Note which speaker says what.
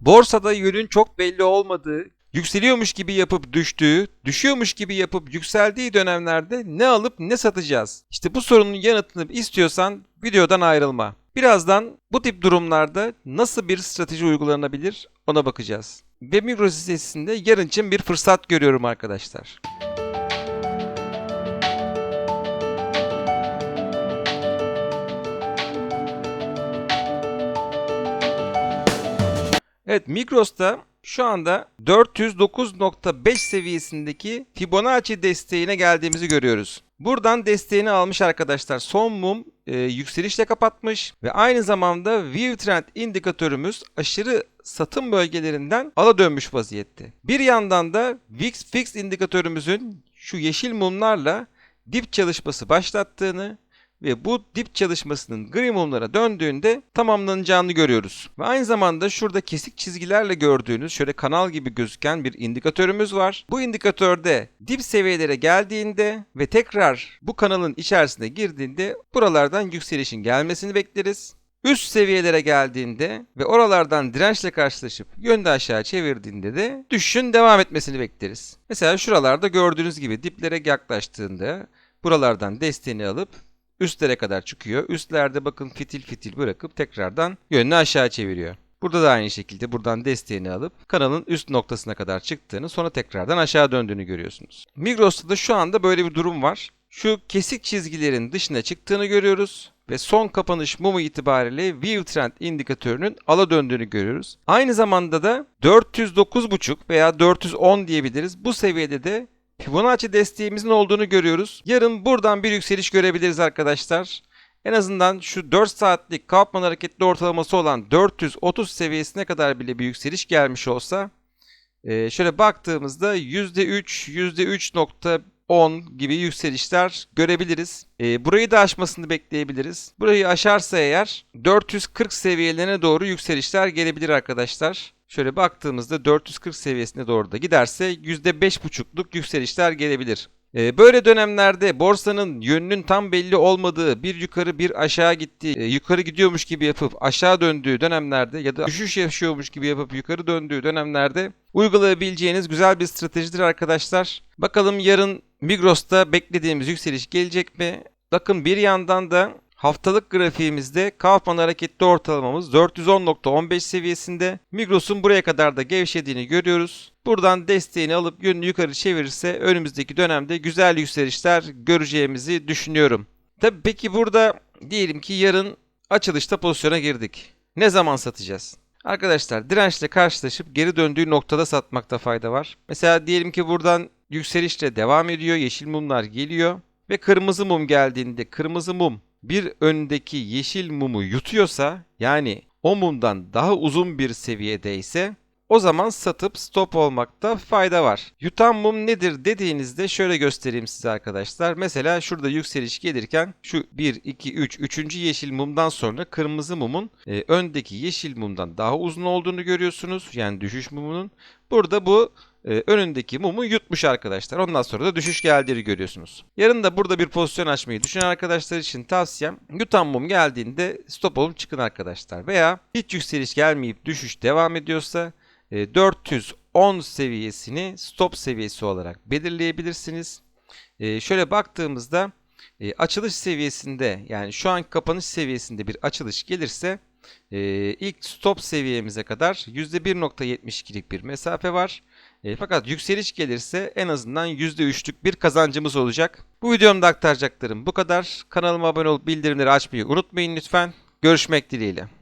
Speaker 1: Borsada yönün çok belli olmadığı, yükseliyormuş gibi yapıp düştüğü, düşüyormuş gibi yapıp yükseldiği dönemlerde ne alıp ne satacağız? İşte bu sorunun yanıtını istiyorsan videodan ayrılma. Birazdan bu tip durumlarda nasıl bir strateji uygulanabilir ona bakacağız. Ve Migros hissesinde yarın için bir fırsat görüyorum arkadaşlar. Evet Migros'ta şu anda 409.5 seviyesindeki Fibonacci desteğine geldiğimizi görüyoruz. Buradan desteğini almış arkadaşlar. Son mum e, yükselişle kapatmış ve aynı zamanda View Trend indikatörümüz aşırı satım bölgelerinden ala dönmüş vaziyette. Bir yandan da VIX Fix indikatörümüzün şu yeşil mumlarla dip çalışması başlattığını ve bu dip çalışmasının gri mumlara döndüğünde tamamlanacağını görüyoruz. Ve aynı zamanda şurada kesik çizgilerle gördüğünüz şöyle kanal gibi gözüken bir indikatörümüz var. Bu indikatörde dip seviyelere geldiğinde ve tekrar bu kanalın içerisine girdiğinde buralardan yükselişin gelmesini bekleriz. Üst seviyelere geldiğinde ve oralardan dirençle karşılaşıp yönde aşağı çevirdiğinde de düşüşün devam etmesini bekleriz. Mesela şuralarda gördüğünüz gibi diplere yaklaştığında buralardan desteğini alıp üstlere kadar çıkıyor. Üstlerde bakın fitil fitil bırakıp tekrardan yönünü aşağı çeviriyor. Burada da aynı şekilde buradan desteğini alıp kanalın üst noktasına kadar çıktığını sonra tekrardan aşağı döndüğünü görüyorsunuz. Migros'ta da şu anda böyle bir durum var. Şu kesik çizgilerin dışına çıktığını görüyoruz ve son kapanış mumu itibariyle View Trend indikatörünün ala döndüğünü görüyoruz. Aynı zamanda da 409.5 veya 410 diyebiliriz. Bu seviyede de Fibonacci desteğimizin olduğunu görüyoruz. Yarın buradan bir yükseliş görebiliriz arkadaşlar. En azından şu 4 saatlik Kaufman hareketli ortalaması olan 430 seviyesine kadar bile bir yükseliş gelmiş olsa e, şöyle baktığımızda %3, %3.10 gibi yükselişler görebiliriz. E, burayı da aşmasını bekleyebiliriz. Burayı aşarsa eğer 440 seviyelerine doğru yükselişler gelebilir arkadaşlar. Şöyle baktığımızda 440 seviyesine doğru da giderse %5,5'luk yükselişler gelebilir. Ee, Böyle dönemlerde borsanın yönünün tam belli olmadığı, bir yukarı bir aşağı gittiği, e, yukarı gidiyormuş gibi yapıp aşağı döndüğü dönemlerde ya da düşüş yaşıyormuş gibi yapıp yukarı döndüğü dönemlerde uygulayabileceğiniz güzel bir stratejidir arkadaşlar. Bakalım yarın Migros'ta beklediğimiz yükseliş gelecek mi? Bakın bir yandan da Haftalık grafiğimizde Kaufman hareketli ortalamamız 410.15 seviyesinde. Migros'un buraya kadar da gevşediğini görüyoruz. Buradan desteğini alıp yönünü yukarı çevirirse önümüzdeki dönemde güzel yükselişler göreceğimizi düşünüyorum. Tabi peki burada diyelim ki yarın açılışta pozisyona girdik. Ne zaman satacağız? Arkadaşlar dirençle karşılaşıp geri döndüğü noktada satmakta fayda var. Mesela diyelim ki buradan yükselişle devam ediyor. Yeşil mumlar geliyor. Ve kırmızı mum geldiğinde kırmızı mum bir öndeki yeşil mumu yutuyorsa yani o mumdan daha uzun bir seviyedeyse o zaman satıp stop olmakta fayda var. Yutan mum nedir dediğinizde şöyle göstereyim size arkadaşlar. Mesela şurada yükseliş gelirken şu 1, 2, 3, 3. yeşil mumdan sonra kırmızı mumun e, öndeki yeşil mumdan daha uzun olduğunu görüyorsunuz. Yani düşüş mumunun. Burada bu e, önündeki mumu yutmuş arkadaşlar. Ondan sonra da düşüş geldiğini görüyorsunuz. Yarın da burada bir pozisyon açmayı düşünen arkadaşlar için tavsiyem yutan mum geldiğinde stop olup çıkın arkadaşlar. Veya hiç yükseliş gelmeyip düşüş devam ediyorsa e, 410 seviyesini stop seviyesi olarak belirleyebilirsiniz. E, şöyle baktığımızda e, açılış seviyesinde yani şu an kapanış seviyesinde bir açılış gelirse e, ilk stop seviyemize kadar %1.72'lik bir mesafe var. E, fakat yükseliş gelirse en azından %3'lük bir kazancımız olacak. Bu videomda aktaracaklarım bu kadar. Kanalıma abone olup bildirimleri açmayı unutmayın lütfen. Görüşmek dileğiyle.